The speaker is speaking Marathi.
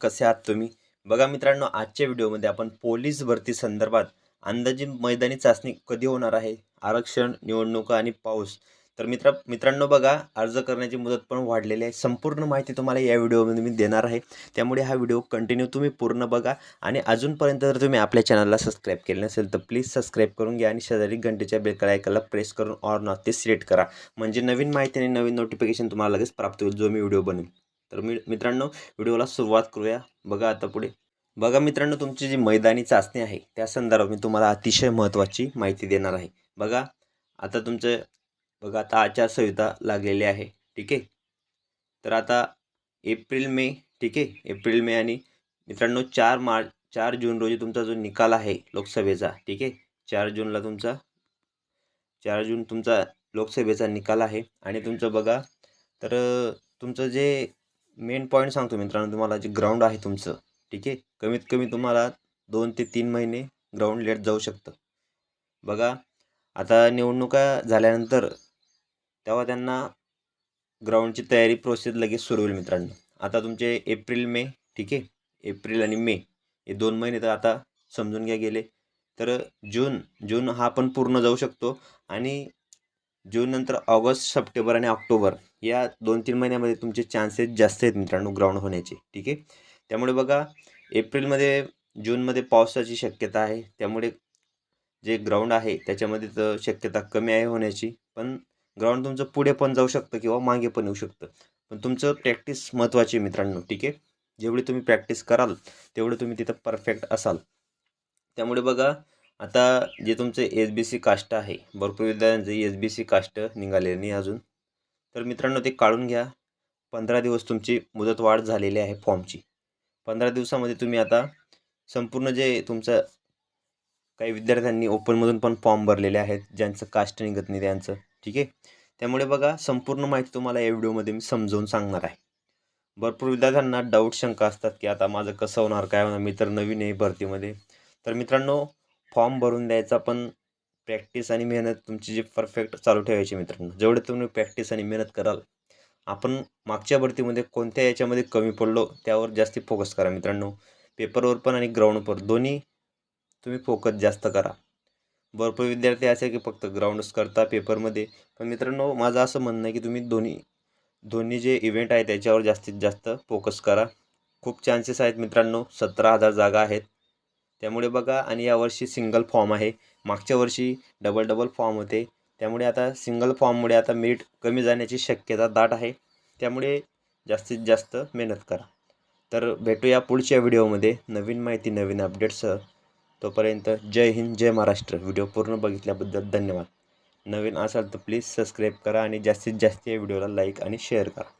कसे आहात तुम्ही? बघा मित्रांनो आजच्या व्हिडिओमध्ये आपण पोलीस भरती संदर्भात अंदाजित मैदानी चाचणी कधी होणार आहे आरक्षण निवडणुका आणि पाऊस. तर मित्र मित्रांनो बघा अर्ज करण्याची मुदत पण वाढलेली आहे. संपूर्ण माहिती तुम्हाला या व्हिडिओमध्ये मी देणार आहे. त्यामुळे हा व्हिडिओ कंटिन्यू तुम्ही पूर्ण बघा आणि अजूनपर्यंत जर तुम्ही आपल्या चॅनलला सबस्क्राईब केले नसेल तर प्लीज सबस्क्राईब करून घ्या आणि शेजारी घंटेच्या बेलकडा ऐकायला प्रेस करून ऑर नॉट ते सिलेक्ट करा. म्हणजे नवीन माहिती आणि नवीन नोटिफिकेशन तुम्हाला लगेच प्राप्त होईल जो मी व्हिडिओ बनवेल तर मी मित्रांनो व्हिडिओला सुरुवात करूया. बघा आता पुढे. बघा मित्रांनो तुमची जी मैदानी चाचणी आहे त्या संदर्भात मी तुम्हाला अतिशय महत्त्वाची माहिती देणार आहे. बघा आता तुमचं बघा आता आचारसंहिता लागलेली आहे ठीक आहे? तर आता एप्रिल मे ठीक आहे? एप्रिल मे आणि मित्रांनो चार मार्च चार जून रोजी तुमचा जो निकाल आहे लोकसभेचा ठीक आहे? चार जूनला तुमचा चार जून तुमचा लोकसभेचा निकाल आहे. आणि तुमचं बघा तर तुमचं जे मेन पॉईंट सांगतो मित्रांनो तुम्हाला जे ग्राउंड आहे तुमचं ठीक आहे? कमीत कमी तुम्हाला दोन ते तीन महिने ग्राउंड लेट जाऊ शकतं. बघा आता निवडणुका झाल्यानंतर तेव्हा त्यांना ग्राउंडची तयारी प्रोसेस लगेच सुरू होईल मित्रांनो. आता तुमचे एप्रिल मे ठीक आहे? एप्रिल आणि मे हे दोन महिने तर आता समजून घ्या गेले. तर जून जून हा पण पूर्ण जाऊ शकतो आणि जूननंतर ऑगस्ट सप्टेंबर आणि ऑक्टोबर या दोन तीन महिन्यामध्ये तुमचे चान्सेस जास्त आहेत मित्रांनो ग्राउंड होण्याचे. ठीक आहे? त्यामुळे बघा एप्रिलमध्ये जूनमध्ये पावसाची शक्यता आहे. त्यामुळे जे ग्राउंड आहे त्याच्यामध्ये तर शक्यता कमी आहे होण्याची. पण ग्राउंड तुमचं पुढे पण जाऊ शकतं किंवा मागे पण येऊ शकतं. पण तुमचं प्रॅक्टिस महत्त्वाची आहे मित्रांनो ठीक आहे? जेवढी तुम्ही प्रॅक्टिस कराल तेवढं तुम्ही तिथं परफेक्ट असाल. त्यामुळे बघा आता जे तुमचं एस बी सी कास्ट आहे भरपूर विद्यार्थ्यांचे एस बी सी कास्ट निघाले नाही अजून. तर मित्रांनो ते काढून घ्या. पंधरा दिवस तुमची मुदतवाढ झालेली आहे फॉर्मची. पंधरा दिवसामध्ये तुम्ही आता संपूर्ण जे तुमचं काही विद्यार्थ्यांनी ओपनमधून पण फॉर्म भरलेले आहेत ज्यांचं कास्ट निघत नाही त्यांचं ठीक आहे? त्यामुळे बघा संपूर्ण माहिती तुम्हाला या व्हिडिओमध्ये मी समजावून सांगणार आहे. भरपूर विद्यार्थ्यांना डाऊट शंका असतात की आता माझं कसं होणार काय होणार? मी तर नवीन आहे भरतीमध्ये. तर मित्रांनो फॉर्म भरून द्यायचा पण प्रॅक्टिस आणि मेहनत तुमची जी परफेक्ट चालू ठेवायची मित्रांनो. जेवढे तुम्ही प्रॅक्टिस आणि मेहनत कराल आपण मागच्या भरतीमध्ये कोणत्या याच्यामध्ये कमी पडलो त्यावर जास्ती फोकस करा मित्रांनो. पेपरवर पण आणि ग्राउंडवर दोन्ही तुम्ही फोकस जास्त करा. भरपूर विद्यार्थी असे की फक्त ग्राउंडच करता पेपरमध्ये. पण मित्रांनो माझं असं म्हणणं आहे की तुम्ही दोन्ही दोन्ही जे इव्हेंट आहे त्याच्यावर जास्तीत जास्त फोकस करा. खूप चान्सेस आहेत मित्रांनो सतरा हजार जागा आहेत. त्यामुळे बघा आणि यावर्षी सिंगल फॉर्म आहे. मागच्या वर्षी डबल डबल फॉर्म होते. त्यामुळे आता सिंगल फॉर्ममुळे आता मीठ कमी जाण्याची शक्यता दाट आहे. त्यामुळे जास्तीत जास्त मेहनत करा. तर भेटूया पुढच्या व्हिडिओमध्ये. नवीन माहिती नवीन अपडेट्ससह तोपर्यंत जय हिंद जय महाराष्ट्र. व्हिडिओ पूर्ण बघितल्याबद्दल धन्यवाद. नवीन असाल तर प्लीज सबस्क्राईब करा आणि जास्तीत जास्त या व्हिडिओला लाईक आणि शेअर करा.